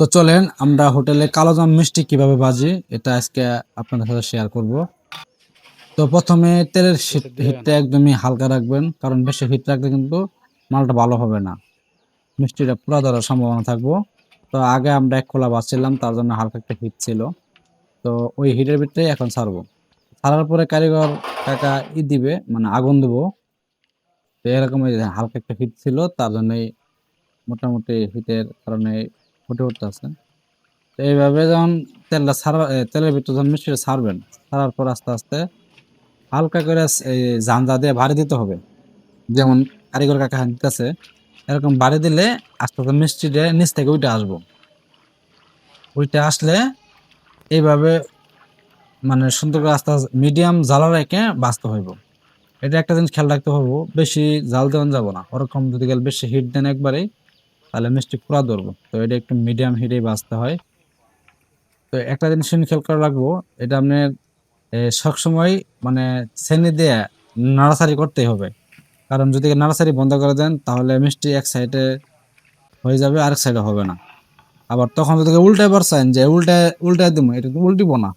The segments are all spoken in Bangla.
তো চলেন আমরা হোটেলে কালোজাম মিষ্টি কীভাবে ভাজি এটা আজকে আপনাদের সাথে শেয়ার করব। তো প্রথমে তেলের হিটটা একদমই হালকা রাখবেন কারণ বেশি হিট রাখলে কিন্তু মালটা ভালো হবে না। মিষ্টিটা পুরো ধরার সম্ভাবনা থাকব। তো আগে আমরা এক খোলা বাঁচছিলাম তার জন্য হালকা একটা হিট ছিল। তো ওই হিটের ভিতরে এখন ছাড়বো। ছাড়ার পরে কারিগর কাকা ই দিবে মানে আগুন দেবো। তো এরকম হালকা একটা হিট ছিল তার জন্যই মোটামুটি হিটের কারণে ফুটে উঠতে আছে। তো এইভাবে যখন তেলটা ছাড়া তেলের ভিতরে যখন মিষ্টিটা ছাড়বেন ছাড়ার পর আস্তে আস্তে হালকা করে এই জানজা দিয়ে ভারী দিতে হবে। যেমন কারিগর কাকা দিতেছে, এরকম ভারী দিলে আস্তে আস্তে মিষ্টিটা নিচ থেকে উঠে আসব। উঠে আসলে এইভাবে মানে সুন্দর করে আস্তে আস্তে মিডিয়াম জ্বালা রেখে বাঁচতে হইব। এটা একটা জিনিস খেয়াল রাখতে হব বেশি জাল দেওয়া যাব না। ওরকম যদি গেলে বেশি হিট দেন একবারেই তাহলে মিষ্টি পুরা ধরবো। তো এটা একটু মিডিয়াম হিটেই বাঁচতে হয়। তো একটা জিনিস খেয়াল করে রাখব, এটা আপনার সবসময় মানে শ্রেণি দিয়ে নাড়াচাড়ি করতেই হবে। কারণ যদি নাড়াচাড়ি বন্ধ করে দেন, তাহলে মিষ্টি এক সাইডে হয়ে যাবে, আরেক সাইডে হবে না। আবার তখন যদি উল্টাই পারছেন যে উল্টায় উল্টায় দিব, এটা তো উল্টিব না।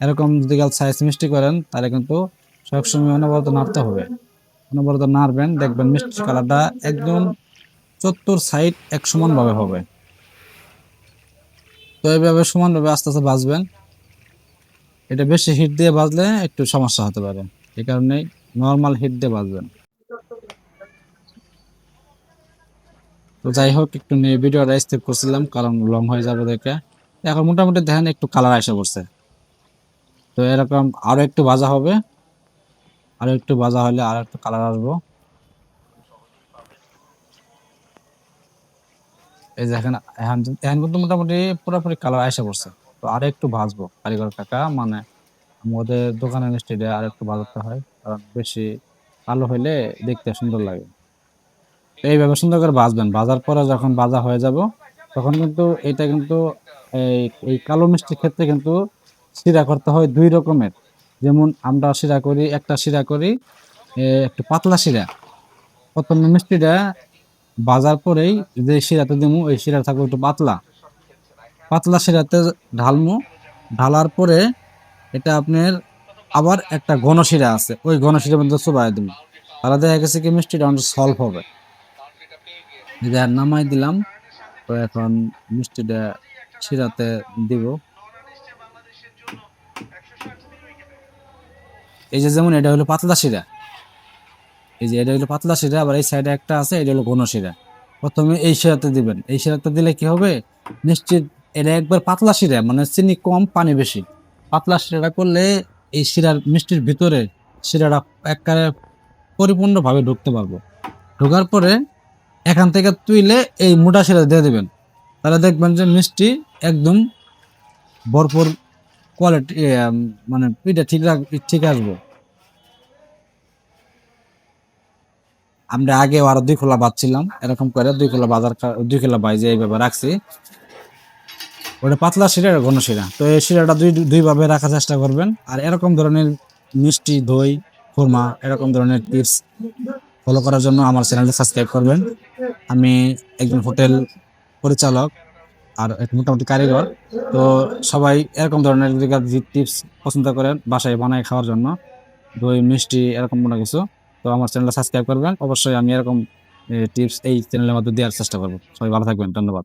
এরকম যদি কাল সাইজ মিষ্টি করেন, তাহলে কিন্তু সবসময় অনবরত নাড়তে হবে। অনবরত নাড়বেন, দেখবেন মিষ্টি কালারটা একদম চত্বর সাইড এক সমানভাবে হবে। তো এইভাবে সমানভাবে আস্তে আস্তে বাজবেন এটা বেশি হিট দিয়ে বাজলে একটু সমস্যা হতে পারে। এই কারণে নর্মাল হিট দিয়ে বাজবেন তো যাই হোক, একটু নিয়ে ভিডিওটা স্টেপ করছিলাম, কারণ লং হয়ে যাবে দেখে। এখন মোটামুটি দেখেন একটু কালার এসে পড়ছে। তো এরকম আরও একটু ভাজা হবে। আরও একটু ভাজা হলে আরও একটু কালার আসব। এই এখন এখন কিন্তু মোটামুটি পুরোপুরি কালার এসে পড়ছে। তো আরও একটু ভাজবো কারিগর কাকা মানে আমাদের দোকানের মিষ্টিটা আর একটু ভাজাতে হয়, কারণ বেশি কালো হইলে দেখতে সুন্দর লাগে। এইভাবে সুন্দর করে ভাজবেন। ভাজার পরে যখন ভাজা হয়ে যাব, তখন কিন্তু এটা কিন্তু এই এই কালো মিষ্টির ক্ষেত্রে কিন্তু শিরা করতে হয় দুই রকমের। যেমন আমরা শিরা করি, একটা শিরা করি একটু পাতলা শিরা। প্রথমে মিষ্টিটা ভাজার পরেই যে শিরাতে দিমু ওই শিরা থাকবে একটু পাতলা। পাতলা শিরাতে ঢালমু। ঢালার পরে এটা আপনার আবার একটা ঘন শিরা আছে, ওই ঘন শিরার মধ্যে চুবাই দিমু। তাহলে দেখা গেছে কি মিষ্টিটা অনেক সলভ হবে। এই যে আর নামাই দিলাম, তো এখন মিষ্টিটা শিরাতে দিব। এই যে যেমন এটা হলো পাতলা শিরা। এই যে এটা হলো পাতলা শিরা, আবার এই সাইডে একটা আছে, এটা হলো ঘন শিরা। প্রথমে এই শিরাতে দিবেন। এই শিরাতে দিলে কি হবে? নিশ্চিত এটা একবার পাতলা শিরা মানে চিনি কম, পানি বেশি। পাতলা শিরাটা করলে এই শিরার মিষ্টির ভিতরে শিরাটা একবারে পরিপূর্ণভাবে ঢুকতে পারব। ঢোকার পরে এখান থেকে তুইলে এই মোটা শিরা দিয়ে দেবেন। তাহলে দেখবেন যে মিষ্টি একদম ভরপুর কোয়ালিটি মানে পিঠা ঠিক ঠিক আসব। আমরা আগে আরও দুই খোলা বাঁধছিলাম এরকম করে দুই খোলা বাজার দুই খোলা বাইজে এইভাবে রাখছি। ওটা পাতলা শিরা ঘন শিরা। তো এই শিরাটা দুই দুইভাবে রাখার চেষ্টা করবেন। আর এরকম ধরনের মিষ্টি, দই, খুরমা, এরকম ধরনের টিপস ফলো করার জন্য আমার চ্যানেলটা সাবস্ক্রাইব করবেন। আমি একজন হোটেল পরিচালক আর মোটামুটি কারিগর। তো সবাই এরকম ধরনের টিপস পছন্দ করেন বাসায় বানায় খাওয়ার জন্য। দই, মিষ্টি, এরকম কোনো কিছু। তো আমার চ্যানেলটা সাবস্ক্রাইব করবেন। অবশ্যই আমি এরকম টিপস এই চ্যানেলের মধ্যে দেওয়ার চেষ্টা করব। সবাই ভালো থাকবেন। ধন্যবাদ।